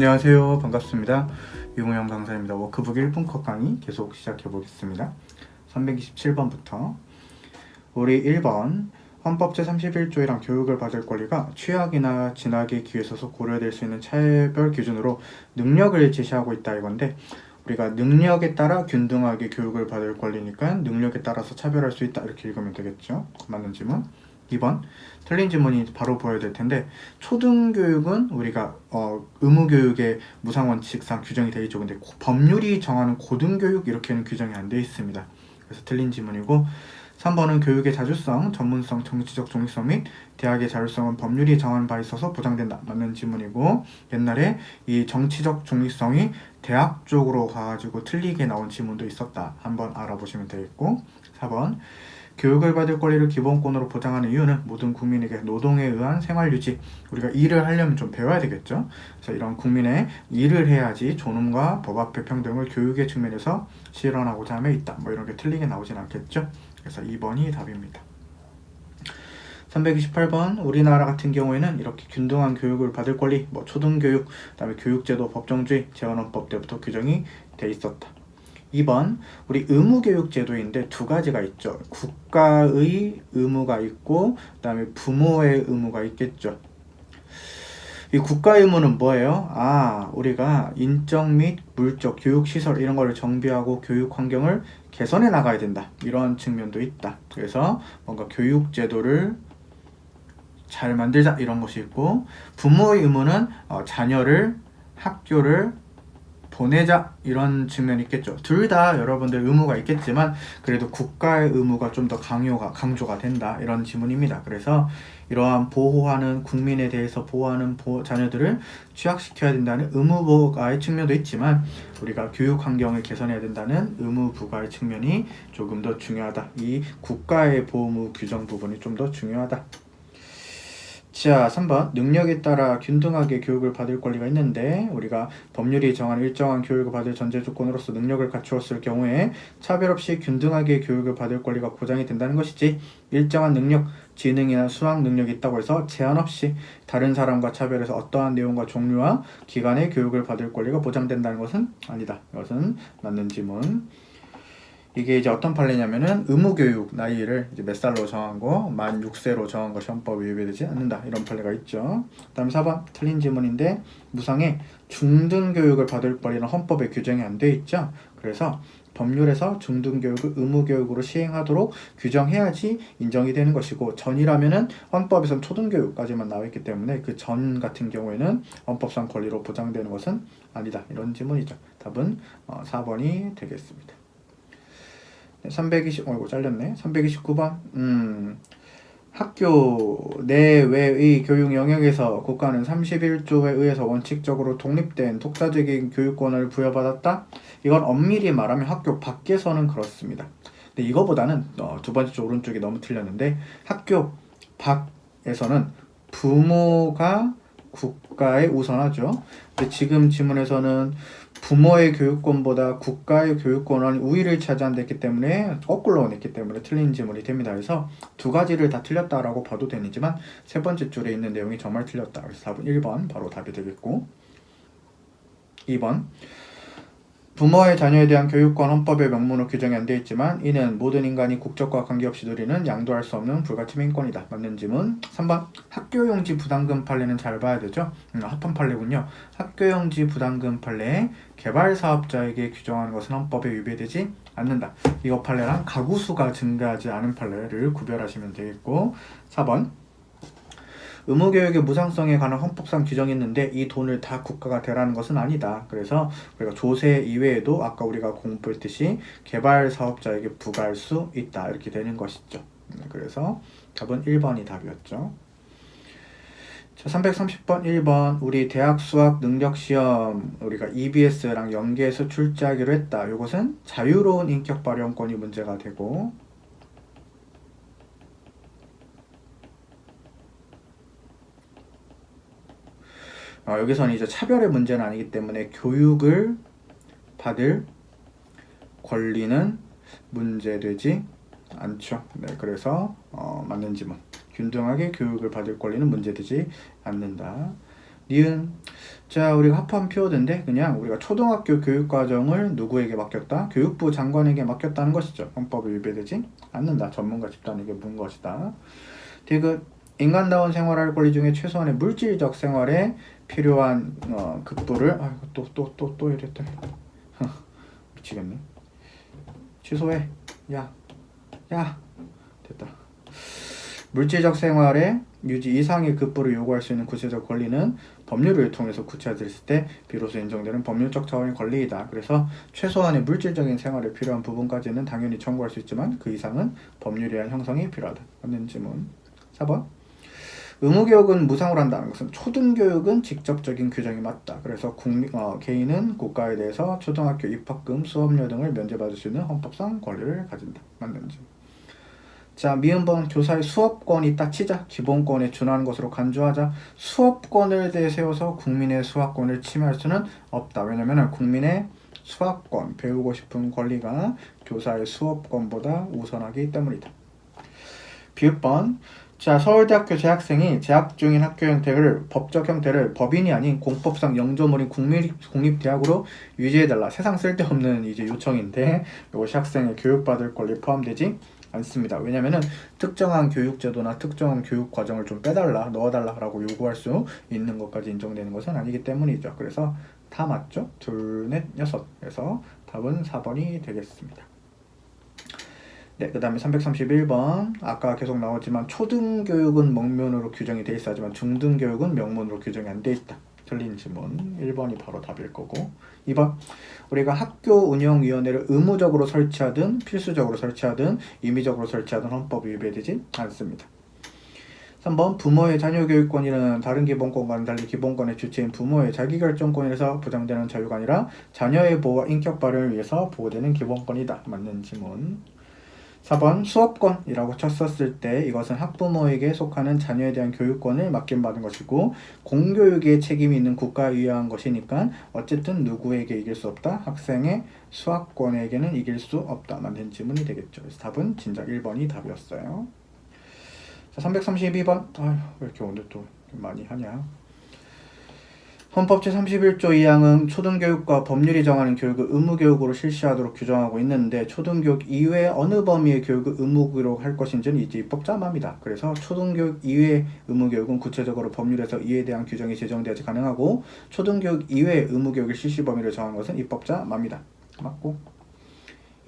안녕하세요. 반갑습니다. 유무영 강사입니다. 워크북 1분 컷 강의 계속 시작해 보겠습니다. 327번부터 우리 1번 헌법 제31조이랑 교육을 받을 권리가 취약이나 진학의 기회에 있어서 고려될 수 있는 차별 기준으로 능력을 제시하고 있다 이건데 우리가 능력에 따라 균등하게 교육을 받을 권리니까 능력에 따라서 차별할 수 있다 이렇게 읽으면 되겠죠. 맞는 질문. 2번 틀린 지문이 바로 보여야 될 텐데 초등교육은 우리가 어, 의무교육의 무상원칙상 규정이 되어 있죠. 근데 고- 법률이 정하는 고등교육 이렇게는 규정이 안 되어 있습니다. 그래서 틀린 지문이고 3번은 교육의 자주성, 전문성, 정치적 중립성 및 대학의 자율성은 법률이 정한 바 있어서 보장된다. 맞는 지문이고 옛날에 이 정치적 중립성이 대학 쪽으로 가가지고 틀리게 나온 지문도 있었다. 한번 알아보시면 되겠고 4번 교육을 받을 권리를 기본권으로 보장하는 이유는 모든 국민에게 노동에 의한 생활 유지 우리가 일을 하려면 좀 배워야 되겠죠? 그래서 이런 국민의 일을 해야지 존엄과 법 앞의 평등을 교육의 측면에서 실현하고자 함에 있다. 뭐 이런 게 틀리게 나오진 않겠죠? 그래서 2번이 답입니다. 328번 우리나라 같은 경우에는 이렇게 균등한 교육을 받을 권리 뭐 초등교육 그다음에 교육제도 법정주의 재헌헌법 때부터 규정이 돼 있었다 2번 우리 의무교육 제도인데 두 가지가 있죠. 국가의 의무가 있고 그다음에 부모의 의무가 있겠죠. 이 국가 의무는 뭐예요? 아, 우리가 인적 및 물적 교육 시설 이런 거를 정비하고 교육 환경을 개선해 나가야 된다. 이런 측면도 있다. 그래서 뭔가 교육 제도를 잘 만들자 이런 것이 있고 부모의 의무는 어, 자녀를 학교를 보내자 이런 측면이 있겠죠. 둘 다 여러분들 의무가 있겠지만 그래도 국가의 의무가 좀 더 강요가 강조가 된다 이런 지문입니다. 그래서 이러한 보호하는 국민에 대해서 보호하는 보호, 자녀들을 취약시켜야 된다는 의무 부과의 측면도 있지만 우리가 교육 환경을 개선해야 된다는 의무 부과의 측면이 조금 더 중요하다. 이 국가의 보호무 규정 부분이 좀 더 중요하다. 자, 3번. 능력에 따라 균등하게 교육을 받을 권리가 있는데 우리가 법률이 정한 일정한 교육을 받을 전제 조건으로서 능력을 갖추었을 경우에 차별 없이 균등하게 교육을 받을 권리가 보장이 된다는 것이지 일정한 능력, 지능이나 수학 능력이 있다고 해서 제한 없이 다른 사람과 차별해서 어떠한 내용과 종류와 기간의 교육을 받을 권리가 보장된다는 것은 아니다. 이것은 맞는 지문. 이게 이제 어떤 판례냐면은 의무교육 나이를 이제 몇 살로 정한 거, 만 6세로 정한 것이 헌법에 위배되지 않는다. 이런 판례가 있죠. 그 다음 4번 틀린 지문인데 무상의 중등교육을 받을 권리는 헌법에 규정이 안 돼 있죠. 그래서 법률에서 중등교육을 의무교육으로 시행하도록 규정해야지 인정이 되는 것이고 전이라면은 헌법에선 초등교육까지만 나와 있기 때문에 그 전 같은 경우에는 헌법상 권리로 보장되는 것은 아니다. 이런 지문이죠. 답은 어, 4번이 되겠습니다. 320, 어이구 잘렸네. 329번. 음, 학교 내외의 교육 영역에서 국가는 31조에 의해서 원칙적으로 독립된 독자적인 교육권을 부여받았다. 이건 엄밀히 말하면 학교 밖에서는 그렇습니다. 근데 이거보다는 어, 두 번째 쪽 오른쪽이 너무 틀렸는데 학교 밖에서는 부모가 국가에 우선하죠. 근데 지금 지문에서는 부모의 교육권보다 국가의 교육권은 우위를 차지한댔기 때문에 거꾸로 냈기 때문에 틀린 지문이 됩니다. 그래서 두 가지를 다 틀렸다라고 봐도 되지만 세 번째 줄에 있는 내용이 정말 틀렸다. 그래서 답은 1번 바로 답이 되겠고 2번 부모의 자녀에 대한 교육권 헌법의 명문으로 규정이 안 되어 있지만 이는 모든 인간이 국적과 관계없이 누리는 양도할 수 없는 불가침 인권이다. 맞는 지문 3번 학교용지 부담금 판례는 잘 봐야 되죠. 음, 합헌 판례군요. 학교용지 부담금 판례 개발 사업자에게 규정하는 것은 헌법에 위배되지 않는다. 이거 판례랑 가구 수가 증가하지 않은 판례를 구별하시면 되겠고 4번 의무교육의 무상성에 관한 헌법상 규정이 있는데 이 돈을 다 국가가 대라는 것은 아니다. 그래서 우리가 조세 이외에도 아까 우리가 공부했듯이 개발 사업자에게 부과할 수 있다. 이렇게 되는 것이죠. 네, 그래서 답은 1번이 답이었죠. 자, 330번 1번 우리 대학 수학 능력 시험 우리가 EBS랑 연계해서 출제하기로 했다. 이것은 자유로운 인격 발현권이 문제가 되고 어, 여기서는 이제 차별의 문제는 아니기 때문에 교육을 받을 권리는 문제되지 않죠. 네, 그래서 어, 맞는 지문. 균등하게 교육을 받을 권리는 문제되지 않는다. 니은 자 우리가 합한 피워드인데 그냥 우리가 초등학교 교육과정을 누구에게 맡겼다? 교육부 장관에게 맡겼다는 것이죠. 헌법에 위배되지 않는다. 전문가 집단에게 문 것이다. 디귿 인간다운 생활할 권리 중에 최소한의 물질적 생활에 필요한 어, 급부를 아이고 또 또 또 또 이랬다. 미치겠네. 취소해. 야. 야. 됐다. 물질적 생활에 유지 이상의 급부를 요구할 수 있는 구체적 권리는 법률을 통해서 구체화됐을 때 비로소 인정되는 법률적 차원의 권리이다. 그래서 최소한의 물질적인 생활에 필요한 부분까지는 당연히 청구할 수 있지만 그 이상은 의한 형성이 필요하다. 맞는 질문. 4번. 의무교육은 무상으로 한다는 것은 초등교육은 직접적인 규정이 맞다. 그래서 국민, 어, 개인은 국가에 대해서 초등학교 입학금, 수업료 등을 면제받을 수 있는 헌법상 권리를 가진다. 맞는 질문. 자, 미음번 교사의 수업권이 딱 치자. 기본권에 준하는 것으로 간주하자. 수업권을 내세워서 국민의 수학권을 침해할 수는 없다. 왜냐면 국민의 수학권, 배우고 싶은 권리가 교사의 수업권보다 우선하기 때문이다. 비읍번 자, 서울대학교 재학생이 재학 중인 학교 형태를 법적 형태를 법인이 아닌 공법상 영조물인 국립 공립대학으로 유지해달라. 세상 쓸데없는 이제 요청인데 이것이 학생의 교육받을 권리 포함되지 않습니다. 왜냐면은 특정한 교육제도나 특정한 교육 과정을 좀 빼달라, 넣어달라라고 요구할 수 있는 것까지 인정되는 것은 아니기 때문이죠. 그래서 다 맞죠? 둘, 넷, 여섯. 그래서 답은 4번이 되겠습니다. 네, 그 다음에 331번. 아까 계속 나왔지만 초등교육은 명문으로 규정이 돼 있어 하지만 중등교육은 명문으로 규정이 안 돼 있다. 틀린 질문 1번이 바로 답일 거고 2번 우리가 학교 운영위원회를 의무적으로 설치하든 필수적으로 설치하든 임의적으로 설치하든 헌법 위배되지 않습니다. 3번 부모의 자녀 교육권이라는 다른 기본권과는 달리 기본권의 주체인 부모의 자기결정권에서 보장되는 자유가 아니라 자녀의 보호와 인격 발현을 위해서 보호되는 기본권이다. 맞는 지문 4번 수업권이라고 쳤었을 때 이것은 학부모에게 속하는 자녀에 대한 교육권을 맡김받은 것이고 공교육에 책임이 있는 국가에 의한 것이니까 어쨌든 누구에게 이길 수 없다. 학생의 수학권에게는 이길 수 없다. 맞는 질문이 되겠죠. 그래서 답은 진작 1번이 답이었어요. 자, 332번. 아휴, 왜 이렇게 오늘 또 많이 하냐. 헌법 제31조 2항은 초등교육과 법률이 정하는 교육을 의무교육으로 실시하도록 규정하고 있는데 초등교육 이외 어느 범위의 교육을 의무교육으로 할 것인지는 이제 입법 자마입니다. 그래서 초등교육 이외 의무교육은 구체적으로 법률에서 이에 대한 규정이 제정되어야지 가능하고 초등교육 이외 의무교육의 실시 범위를 정한 것은 입법자 맙니다. 맞고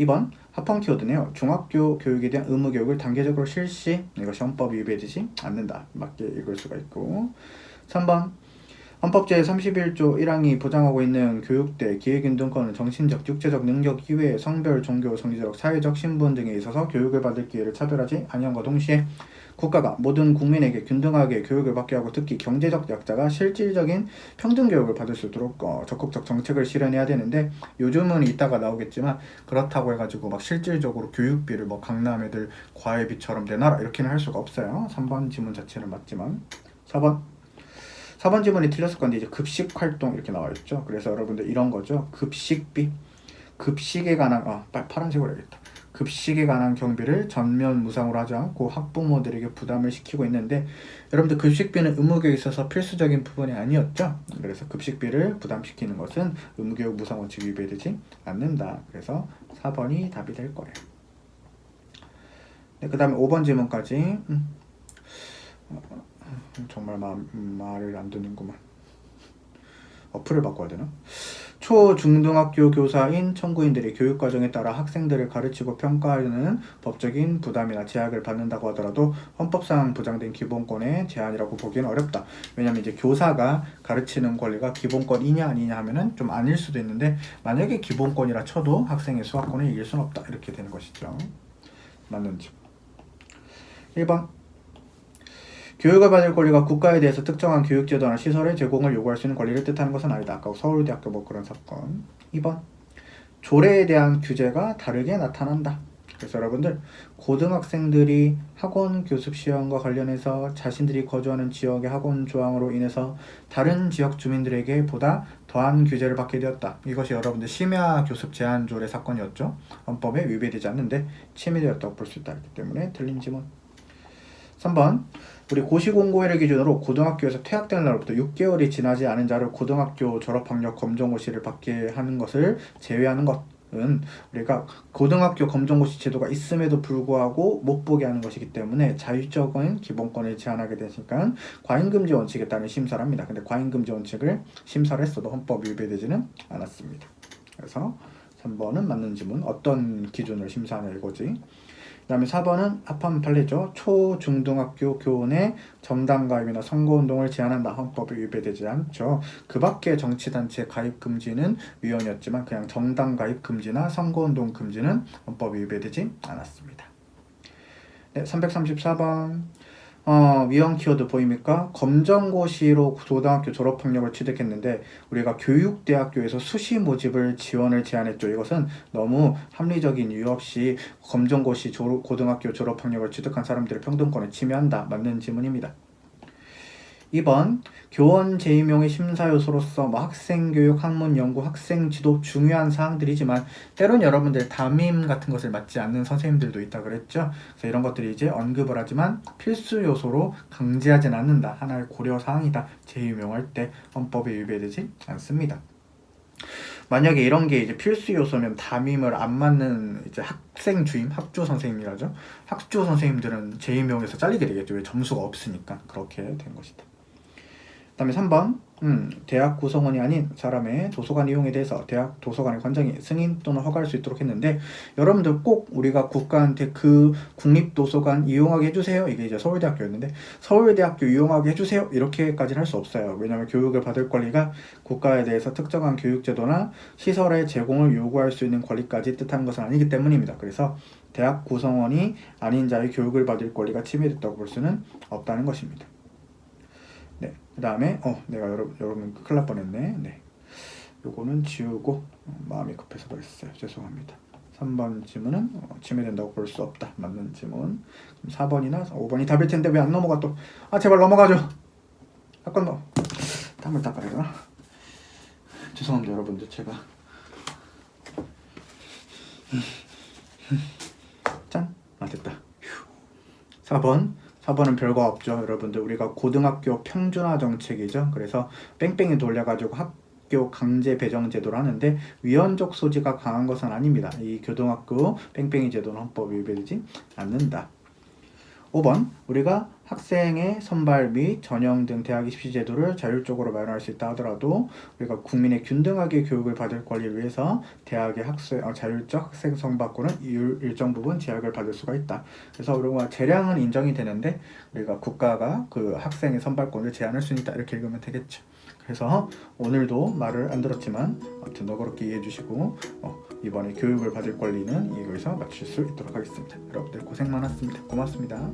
2번 합헌 키워드네요. 중학교 교육에 대한 의무교육을 단계적으로 실시 이것이 헌법 위배되지 않는다. 맞게 읽을 수가 있고 3번 헌법 제31조 1항이 보장하고 있는 교육대 기회균등권은 정신적, 육체적 능력 이외에 성별, 종교, 성리적, 사회적 신분 등에 있어서 교육을 받을 기회를 차별하지 아니함과 동시에 국가가 모든 국민에게 균등하게 교육을 받게 하고 특히 경제적 약자가 실질적인 평등 교육을 받을 수 있도록 어, 적극적 정책을 실현해야 되는데 요즘은 이따가 나오겠지만 그렇다고 해가지고 막 실질적으로 교육비를 뭐 강남 애들 과외비처럼 내놔라 이렇게는 할 수가 없어요. 3번 지문 자체는 맞지만 4번 4번 지문이 틀렸을 건데 이제 급식 활동 이렇게 나와 있죠. 그래서 여러분들 이런 거죠. 급식비, 급식에 관한 아 파란색으로 해야겠다. 급식에 관한 경비를 전면 무상으로 하지 않고 학부모들에게 부담을 시키고 있는데 여러분들 급식비는 의무교육에 있어서 필수적인 부분이 아니었죠. 그래서 급식비를 부담시키는 것은 의무교육 무상 원칙 위배되지 않는다. 그래서 4번이 답이 될 거예요. 네, 그 다음에 5번 질문까지 음. 정말 마, 말을 안 듣는구만. 어플을 바꿔야 되나? 초, 중등학교 교사인 청구인들이 교육과정에 따라 학생들을 가르치고 평가하는 법적인 부담이나 제약을 받는다고 하더라도 헌법상 보장된 기본권의 제한이라고 보기는 어렵다. 왜냐면 이제 교사가 가르치는 권리가 기본권이냐 아니냐 하면은 좀 아닐 수도 있는데 만약에 기본권이라 쳐도 학생의 수학권을 이길 수는 없다. 이렇게 되는 것이죠. 맞는지. 1번 교육을 받을 권리가 국가에 대해서 특정한 교육제도나 시설의 제공을 요구할 수 있는 권리를 뜻하는 것은 아니다. 아까 서울대학교 뭐 그런 사건. 2번 조례에 대한 규제가 다르게 나타난다. 그래서 여러분들 고등학생들이 학원 교습 시험과 관련해서 자신들이 거주하는 지역의 학원 조항으로 인해서 다른 지역 주민들에게 보다 더한 규제를 받게 되었다. 이것이 여러분들 심야 교습 제한 조례 사건이었죠. 헌법에 위배되지 않는데 침해되었다고 볼 수 있다. 그렇기 때문에 틀린 지문. 3번 우리 고시공고회를 기준으로 고등학교에서 퇴학된 날로부터 6개월이 지나지 않은 자를 고등학교 졸업학력 검정고시를 받게 하는 것을 제외하는 것은 우리가 고등학교 검정고시 제도가 있음에도 불구하고 못 보게 하는 것이기 때문에 자율적인 기본권을 제한하게 되니까 과잉금지 원칙에 따른 심사를 합니다. 근데 과잉금지 원칙을 심사를 했어도 헌법 위배되지는 않았습니다. 그래서 3번은 맞는 지문 어떤 기준을 심사하냐 이거지. 그 다음에 4번은 합헌 판례죠. 초, 중등학교 교원의 정당 가입이나 선거운동을 제한한다. 헌법에 위배되지 않죠. 그 밖에 정치단체 가입 금지는 위헌이었지만 그냥 정당 가입 금지나 선거운동 금지는 헌법에 위배되지 않았습니다. 네, 334번. 어, 위헌 키워드 보입니까? 검정고시로 고등학교 졸업 학력을 취득했는데 우리가 교육대학교에서 수시 모집을 지원을 제안했죠. 이것은 너무 합리적인 이유 없이 검정고시 졸업, 고등학교 졸업 학력을 취득한 사람들의 평등권을 침해한다. 맞는 지문입니다. 2번 교원 재임용의 심사 요소로서 뭐 학생 교육, 학문 연구, 학생 지도 중요한 사항들이지만 때론 여러분들 담임 같은 것을 맡지 않는 선생님들도 있다 그랬죠. 그래서 이런 것들이 이제 언급을 하지만 필수 요소로 강제하진 않는다. 하나의 고려 사항이다. 재임용할 때 헌법에 위배되지 않습니다. 만약에 이런 게 이제 필수 요소면 담임을 안 맡는 이제 학생 주임, 학조 선생님이라죠. 학조 선생님들은 재임용에서 잘리게 되겠죠. 왜 점수가 없으니까 그렇게 된 것이다. 그다음에 3번 음, 대학 구성원이 아닌 사람의 도서관 이용에 대해서 대학 도서관의 관장이 승인 또는 허가할 수 있도록 했는데 여러분들 꼭 우리가 국가한테 그 국립도서관 이용하게 해주세요. 이게 이제 서울대학교였는데 서울대학교 이용하게 해주세요. 이렇게까지는 할 수 없어요. 왜냐하면 교육을 받을 권리가 국가에 대해서 특정한 교육제도나 시설의 제공을 요구할 수 있는 권리까지 뜻하는 것은 아니기 때문입니다. 그래서 대학 구성원이 아닌 자의 교육을 받을 권리가 침해됐다고 볼 수는 없다는 것입니다. 네, 그 다음에 어 내가 여러분 여러분 큰일 날 뻔했네. 네, 요거는 지우고 어, 마음이 급해서 그랬어요. 죄송합니다. 3번 지문은 어, 침해된다고 볼 수 없다. 맞는 지문. 4번이나 5번이 답일 텐데 왜 안 넘어가 또? 아 제발 넘어가죠. 아까 너 땀을 닦아야 되나? 죄송합니다 여러분들 제가 짠! 아 됐다. 휴. 4번 4번은 별거 없죠. 여러분들 우리가 고등학교 평준화 정책이죠. 그래서 뺑뺑이 돌려가지고 학교 강제 배정 제도를 하는데 위헌적 소지가 강한 것은 아닙니다. 이 교등학교 뺑뺑이 제도는 헌법 위배되지 않는다. 5번 우리가 학생의 선발 및 전형 등 대학 입시 제도를 자율적으로 마련할 수 있다 하더라도 우리가 국민의 균등하게 교육을 받을 권리를 위해서 대학의 학생 어, 자율적 학생 선발권은 일- 일정 부분 제약을 받을 수가 있다. 그래서 우리가 재량은 인정이 되는데 우리가 국가가 그 학생의 선발권을 제한할 수 있다 이렇게 읽으면 되겠죠. 그래서 오늘도 말을 안 들었지만 아무튼 너그럽게 이해해 주시고 어, 이번에 교육을 받을 권리는 이거에서 마칠 수 있도록 하겠습니다. 여러분들 고생 많았습니다. 고맙습니다.